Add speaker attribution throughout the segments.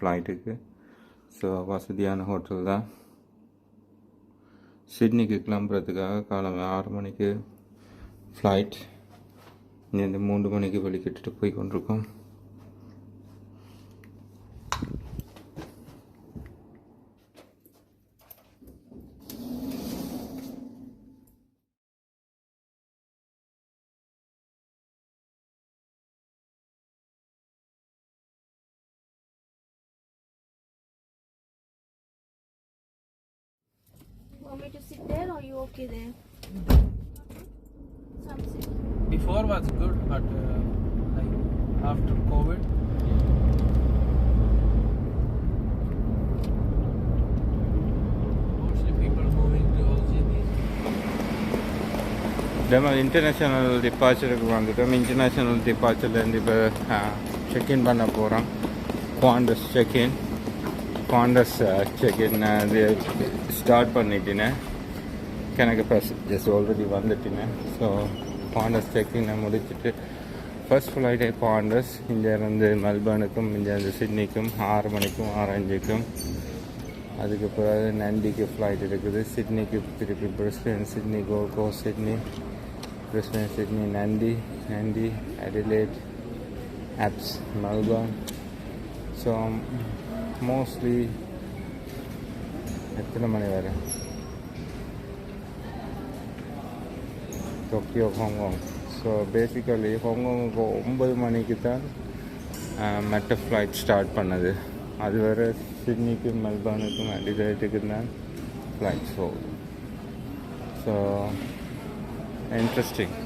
Speaker 1: ஃப்ளைட்டுக்கு ஸோ வசதியான ஹோட்டல் தான். சிட்னிக்கு கிளம்புறதுக்காக காலம் ஆறு மணிக்கு ஃப்ளைட் இங்கேருந்து மூன்று மணிக்கு வெளிக்கிட்டு போய் கொண்டிருக்கோம்.
Speaker 2: Okay there? Some sit.
Speaker 3: Before was good, but uh, like after COVID, mostly people moving to LGB.
Speaker 1: நம்ம இன்டர்நேஷ்னல் டிபார்ச்சருக்கு வந்துட்டோம் இன்டர்நேஷ்னல் டிபார்ச்சர்லேருந்து இப்போ செக்இன் பண்ண போகிறோம் Qantas check in Qantas check in அது ஸ்டார்ட் பண்ணிட்டேன் எனக்கு ஜஸ்ட் ஆல்ரெடி வந்துட்டேன் ஸோ பாண்டர்ஸ் செக்கிங் நான் முடிச்சுட்டு ஃபர்ஸ்ட் ஃப்ளைட்டே பாண்டஸ் இங்கேருந்து மெல்பர்னுக்கும் இங்கேருந்து சிட்னிக்கும் ஆறு மணிக்கும் ஆரஞ்சுக்கும் அதுக்கு பிறகு நண்டிக்கு ஃப்ளைட் இருக்குது சிட்னிக்கு திருப்பி பிரிஸ்பேன் சிட்னி கோகோ சிட்னி பிரிஸ்பேன் சிட்னி நண்டி நண்டி அடிலேட் ஆப்ஸ் மெல்பர்ன் ஸோ மோஸ்ட்லி எத்தனை மணி வரை? Tokyo Hong Kong so basically ஹாங்காங்குக்கு ஒம்பது மணிக்கு தான் மெட்ட ஃப்ளைட் ஸ்டார்ட் பண்ணது. அது வர சிட்னிக்கும் மெல்பர்னுக்கும் அடிலேட்டுக்கும் தான் ஃப்ளைட்ஸ் போகுது. ஸோ இன்ட்ரெஸ்டிங்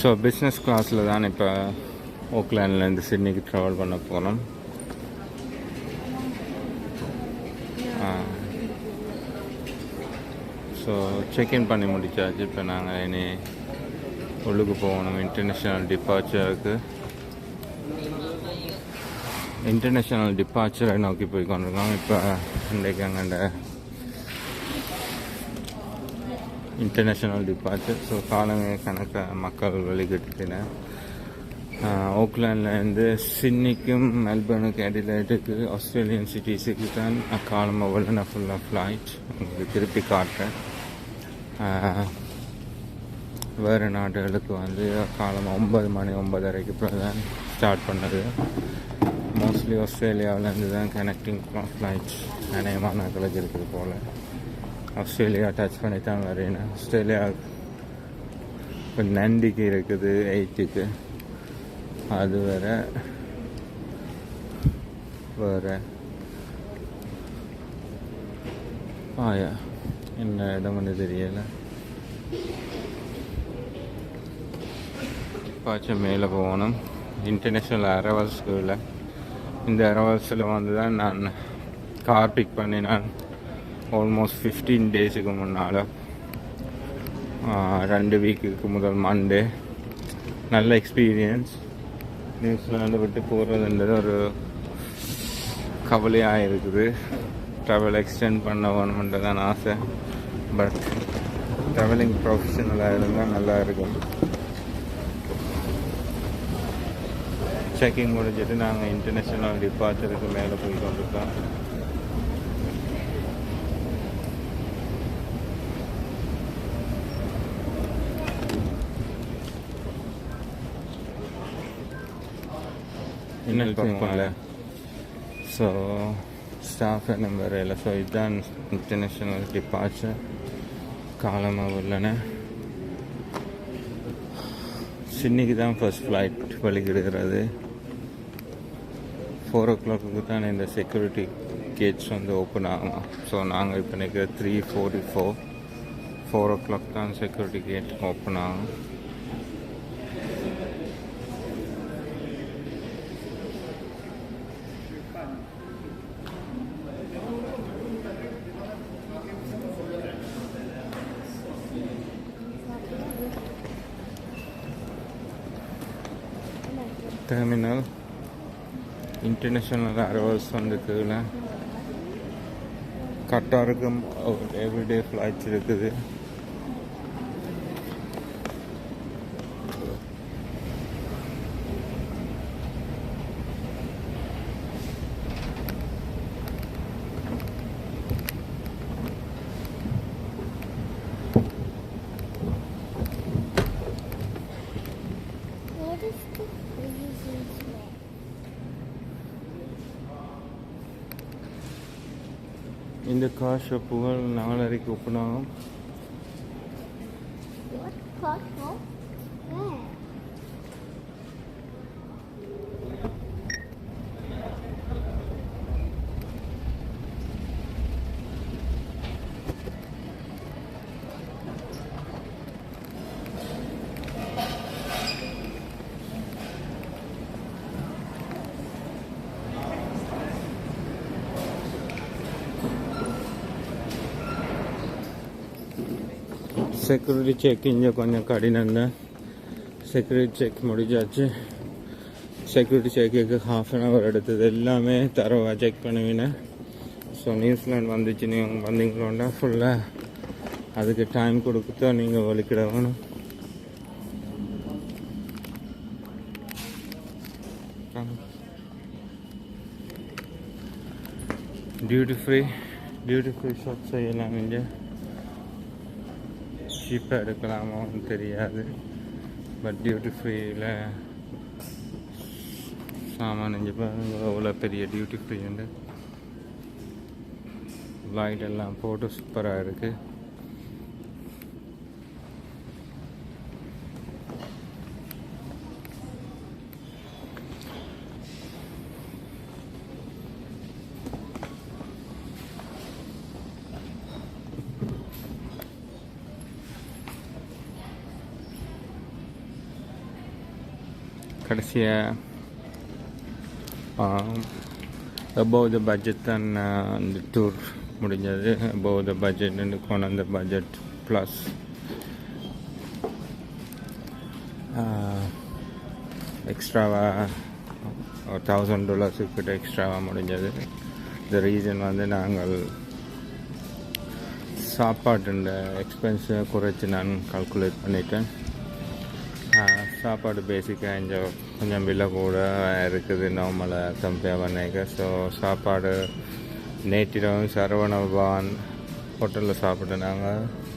Speaker 1: ஸோ பிஸ்னஸ் கிளாஸில் தான் இப்போ ஓக்லாண்ட்லேருந்து சிட்னிக்கு ட்ராவல் பண்ண போகிறோம் ஸோ செக்இன் பண்ணி முடிச்சாச்சு. இப்போ நாங்கள் இனி உள்ளுக்கு போகணும். இன்டர்நேஷ்னல் டிபார்ச்சருக்கு இன்டர்நேஷ்னல் டிபார்ச்சரை நோக்கி போய் கொண்டிருக்கோம். இப்போ இன்றைக்கு அங்கே இன்டர்நேஷ்னல் டிபார்ச்சர் ஸோ காலமே கணக்க மக்கள் வெளிக்கிட்டுன ஓக்லாண்ட்லேருந்து சிட்னிக்கும் மெல்பர்னுக்கு அடிலைட்டுக்கு ஆஸ்திரேலியன் சிட்டிஸுக்கு தான் காலமாக உள்ளன ஃபுல்லாக ஃப்ளைட் உங்களுக்கு திருப்பி காட்டுறேன். வேறு நாடுகளுக்கு வந்து காலம் ஒன்பது மணி ஒன்பதரைக்கு அப்புறம் தான் ஸ்டார்ட் பண்ணது. மோஸ்ட்லி ஆஸ்திரேலியாவிலேருந்து தான் கனெக்டிங் ஃப்ளைட்ஸ் அநேகமான நாட்களுக்கு இருக்குது போல். ஆஸ்திரேலியா டச் பண்ணி தான் வரேன் ஆஸ்திரேலியா நண்டிக்கு இருக்குது எயிட்டுக்கு அது வேற வேற. ஆயா என்ன இடம் இடம்னு தெரியல. பாச்சும் மேலே போகணும். இன்டர்நேஷ்னல் அரவல்ஸ்குள்ள இந்த அரவல்ஸில் வந்து தான் நான் கார் பிக் பண்ணி நான் ஆல்மோஸ்ட் ஃபிஃப்டீன் டேஸுக்கு முன்னால் ரெண்டு வீக்குக்கு முதல் மண்டே நல்ல எக்ஸ்பீரியன்ஸ் நியூசிலாந்து விட்டு போகிறதுன்றது ஒரு கவலையாக இருக்குது. ட்ராவல் எக்ஸ்டெண்ட் பண்ண வேணுமென்று தான் ஆசை. பட் ட்ராவலிங் ப்ரொஃபஷனலாக இருந்தால் நல்லா இருக்கும். செக்கிங் முடிஞ்சிட்டு நாங்கள் இன்டர்நேஷ்னல் டிபார்ச்சருக்கு மேலே போய் கொண்டிருக்கோம் இன்னும் பார்ப்போம்ல ஸோ ஸ்டாஃப் நம்பர் இல்லை ஸோ இதுதான் இன்டர்நேஷ்னல் டிபார்ச்சர் காலமாக உள்ளன சின்னிக்கு தான் ஃபர்ஸ்ட் ஃப்ளைட் வழிகிடுகிறது ஃபோர் ஓ கிளாக்கு தான் இந்த செக்யூரிட்டி கேட்ஸ் வந்து ஓப்பன் ஆகும் ஸோ நாங்கள் இப்போ நிற்கிற three forty four four o'clock தான் செக்யூரிட்டி கேட் ஓப்பன் ஆகும் டெர்மினல் இன்டர்நேஷ்னல் அரைவல்ஸ் வந்து கரெக்டாக இருக்கும். எவ்ரிடே ஃப்ளைட்ஸ் இருக்குது. இந்த கார் ஷாப்புகள் நாலரைக்கு ஓப்பன் செக்யூரிட்டி செக் இங்கே கொஞ்சம் கடினம் தான். செக்யூரிட்டி செக் முடிஞ்சாச்சு செக்யூரிட்டி செக்குக்கு ஹாஃப் அன் ஹவர் எடுத்தது. எல்லாமே தரவாக செக் பண்ணுவீங்க. ஸோ நியூசிலாந்து வந்துச்சு. நீங்கள் வந்தீங்களோண்டா ஃபுல்லாக அதுக்கு டைம் கொடுக்குதோ நீங்கள் வலிக்கிட வேணும். Duty free duty free shop செய்யலாம் இங்கே. சீப்பாக எடுக்கலாமான்னு தெரியாது. பட் டியூட்டி ஃப்ரீயில் சாமான் இங்கே பாருங்க அவ்வளோ பெரிய டியூட்டி ஃப்ரீ உண்டு. லைட் எல்லாம் போட்டு சூப்பராக இருக்குது கடைசியாக அபவ் த பட்ஜெட் தான் ஆஹ், டூர் முடிஞ்சது அபவ் த பட்ஜெட் கொண்டு வந்த பட்ஜெட் ப்ளஸ் எக்ஸ்ட்ராவாக தௌசண்ட் டாலர்ஸு கிட்ட எக்ஸ்ட்ராவாக முடிஞ்சது இந்த ரீசன் வந்து நாங்கள் சாப்பாட்டுன்ற எக்ஸ்பென்ஸை குறைச்சி நான் கால்குலேட் பண்ணிட்டேன். சாப்பாடு பேசிக்காக இங்கே கொஞ்சம் விலை கூட இருக்குது நார்மலாக கம்பேர் பண்ணிக்க ஸோ சாப்பாடு நேற்றிரவும் சரவண பவன் ஹோட்டலில் சாப்பிட்டுனாங்க.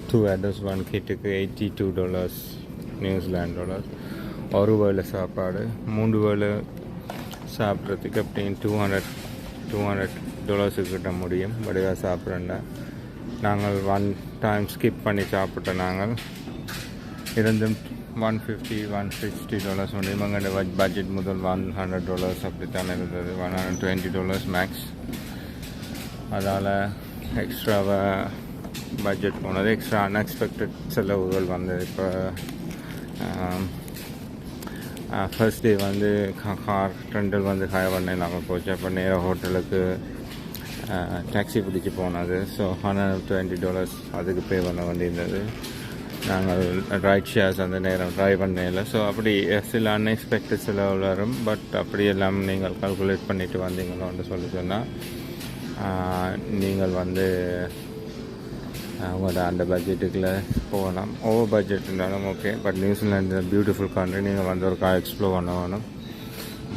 Speaker 1: Two address one கிட்டுக்கு eighty two dollars New Zealand dollars ஒரு வேளை சாப்பாடு மூன்று வேளை சாப்பிட்றதுக்கு அப்படின்னு டூ ஹண்ட்ரட் டூ ஹண்ட்ரட் டாலர்ஸுக்கு கிட்ட முடியும். வடிவாக சாப்பிட்றேன்னா நாங்கள் ஒன் டைம் ஸ்கிப் பண்ணி சாப்பிட்டோம் நாங்கள் இருந்தும் one fifty one sixty dollars முடியும் எங்களோட பட்ஜெட் முதல் ஒன் ஹண்ட்ரட் டாலர்ஸ் அப்படித்தான் இருந்தது one hundred twenty dollars max அதால் எக்ஸ்ட்ராவாக பட்ஜெட் போனது எக்ஸ்ட்ரா அன்எக்ஸ்பெக்டட் செலவுகள் வந்தது இப்போ ஃபர்ஸ்ட் டே வந்து கார் ரெண்டல் வந்து ஹாய் பண்ண இல்லாமல் போச்சு அப்போ நேராக ஹோட்டலுக்கு டாக்ஸி பிடிச்சி போனது ஸோ ஹண்ட்ரட் டுவெண்ட்டி டாலர்ஸ் அதுக்கு பே பண்ண வேண்டியிருந்தது நாங்கள் ரைட் ஷேர்ஸ் அந்த நேரம் ட்ரைவ் பண்ணல ஸோ அப்படி சில அன்எக்ஸ்பெக்டட் செலவு வரும். பட் அப்படி எல்லாம் நீங்கள் கால்குலேட் பண்ணிட்டு வந்தீங்களோன்னு சொல்லி சொன்னால் நீங்கள் வந்து உங்களோட அந்த பட்ஜெட்டுக்குள்ளே போகலாம். Over பட்ஜெட்னாலும் okay but New Zealand beautiful country நீங்கள் வந்து ஒரு கார் எக்ஸ்ப்ளோர் பண்ண வேணும்.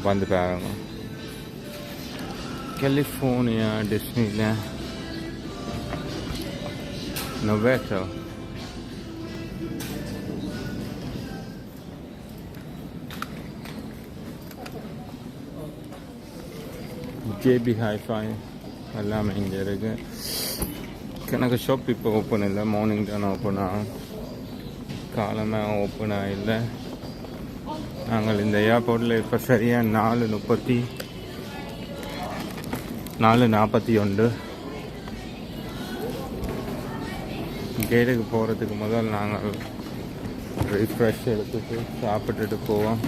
Speaker 1: வந்து பாருங்க. கலிஃபோர்னியா டிஸ்னியில் நொவேட்டோ ஜேபி ஹைஃபாய் எல்லாமே இங்கே இருக்கு. எனக்கு ஷாப் இப்போ ஓப்பன் இல்லை. மார்னிங் தானே ஓப்பன் ஆகும் காலமாக ஓப்பன் ஆகலை நாங்கள் இந்த ஏர்போர்ட்டில் இப்போ சரியாக நாலு முப்பத்தி நாலு நாற்பத்தி ஒன்று. கேட்டுக்கு போகிறதுக்கு முதல் நாங்கள் ரிஃப்ரெஷ் எடுத்துட்டு சாப்பிட்டுட்டு போவோம்.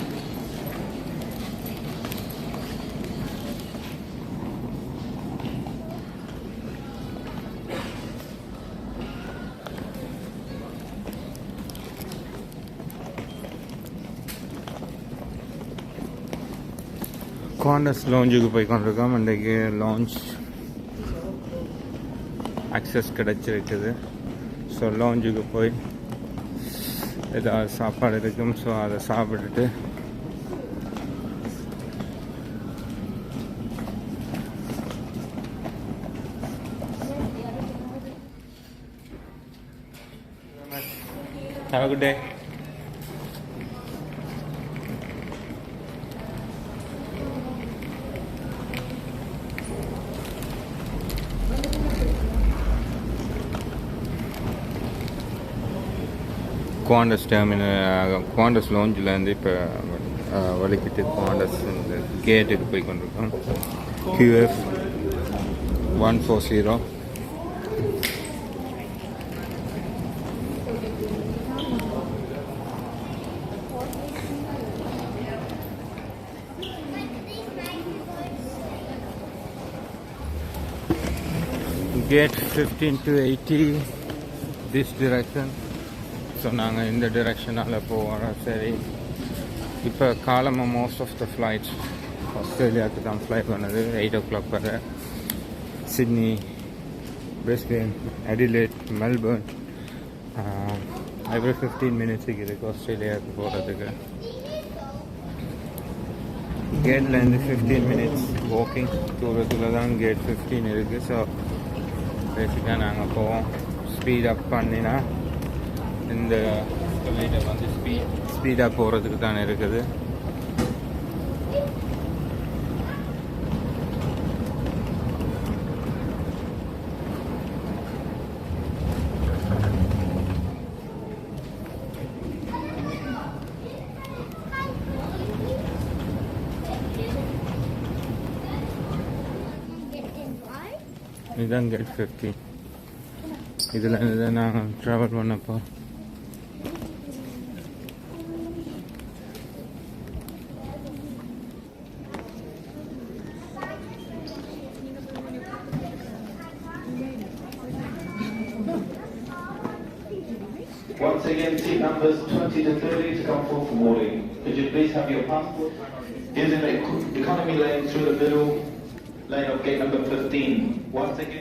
Speaker 1: காண்டஸ் லாஞ்சுக்கு போய் கொண்டிருக்கோம் இன்றைக்கு லான்ச் அக்சஸ் கிடச்சிருக்குது. ஸோ லாஞ்சுக்கு போய் ஏதாவது சாப்பாடு இருக்கும். ஸோ அதை சாப்பிட்டுட்டு Have a good day. Qantas terminal Qantas லோஞ்சிலேருந்து இப்போ வலிக்கிட்டு குவாண்டஸ் இந்த கேட்டுக்கு போய் கொண்டிருக்கோம். QF one four zero gate fifteen to eighty this direction so நாங்கள் இந்த டிரெக்ஷனால் போகிறோம் சரி. இப்போ காலமாக மோஸ்ட் ஆஃப் த ஃப்ளைட்ஸ் ஆஸ்திரேலியாவுக்கு தான் ஃப்ளை பண்ணது. எயிட் ஓ கிளாக் வர Sydney Brisbane Adelaide Melbourne every fifteen மினிட்ஸுக்கு இருக்குது ஆஸ்திரேலியாவுக்கு போகிறதுக்கு கேட்லேருந்து ஃபிஃப்டீன் மினிட்ஸ் வாக்கிங் தூரத்தில் தான் கேட் ஃபிஃப்டீன் இருக்குது ஸோ பேசிக்காக நாங்கள் போவோம். ஸ்பீட் அப் பண்ணினா இந்த வந்து ஸ்பீட் ஸ்பீடாக போகிறதுக்கு தான் இருக்குது. இதுதான் கேட் ஃபிஃப்டி இதில் இதை நான் ட்ராவல் பண்ணப்போ
Speaker 4: again, seat numbers 20 to 30 to come forward for boarding. Could you please have your passport? Using the eco- economy lane through the middle lane of gate number 15. Once again.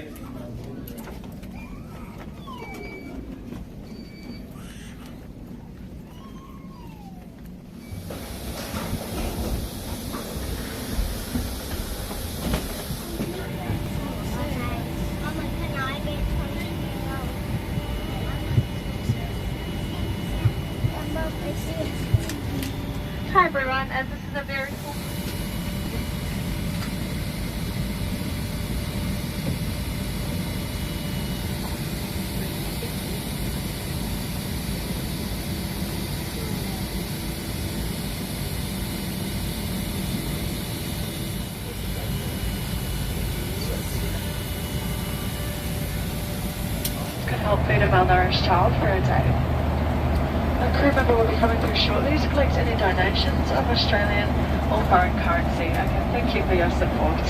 Speaker 5: Help feed a malnourished child for a day. A crew member will be coming through shortly to collect any donations of Australian or foreign currency. Okay, thank you for your support.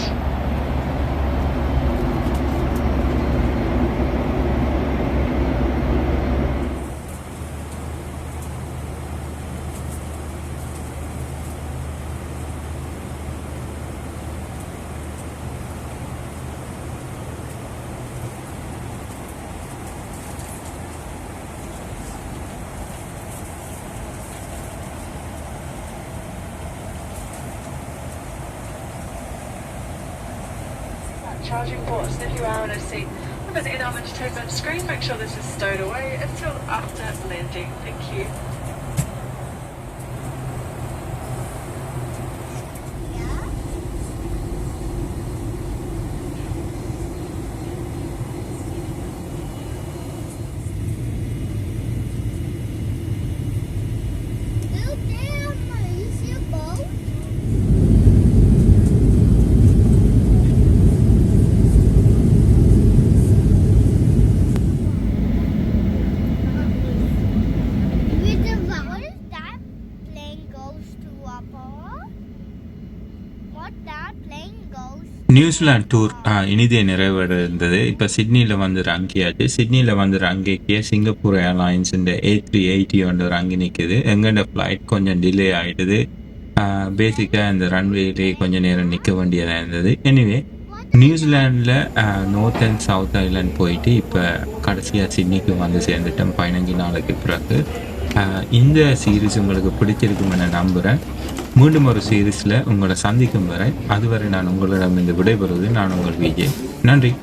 Speaker 5: Charging ports, if you are on a seat with an in-arm entertainment screen, make sure this is stowed away until after landing. Thank you.
Speaker 1: New Zealand tour இனிதே நிறைவடைந்தது. இப்போ சிட்னியில் வந்து ரங்கியாச்சு சிட்னியில் வந்து ரங்கிக்கு Singapore airlines இந்த A three eighty வந்து ரங்கி நிற்குது எங்கள்ட ஃப்ளைட் கொஞ்சம் டிலே ஆகிடுது பேசிக்காக இந்த ரன்வேலே கொஞ்சம் நேரம் நிற்க வேண்டியதாக இருந்தது. எனிவே நியூசிலாண்டில் நார்த் அண்ட் சவுத் ஐலாண்ட் போயிட்டு இப்போ கடைசியாக சிட்னிக்கு வந்து சேர்ந்துட்டோம் பதினஞ்சு நாளுக்கு பிறகு. இந்த சீரீஸ் உங்களுக்கு பிடிச்சிருக்கும் என நம்புகிறேன் மீண்டும் ஒரு சீரீஸில் உங்களை சந்திக்கும் வரை அதுவரை நான் உங்களிடம் இந்த விடைபெறுவது நான் உங்கள் விஜய். நன்றி.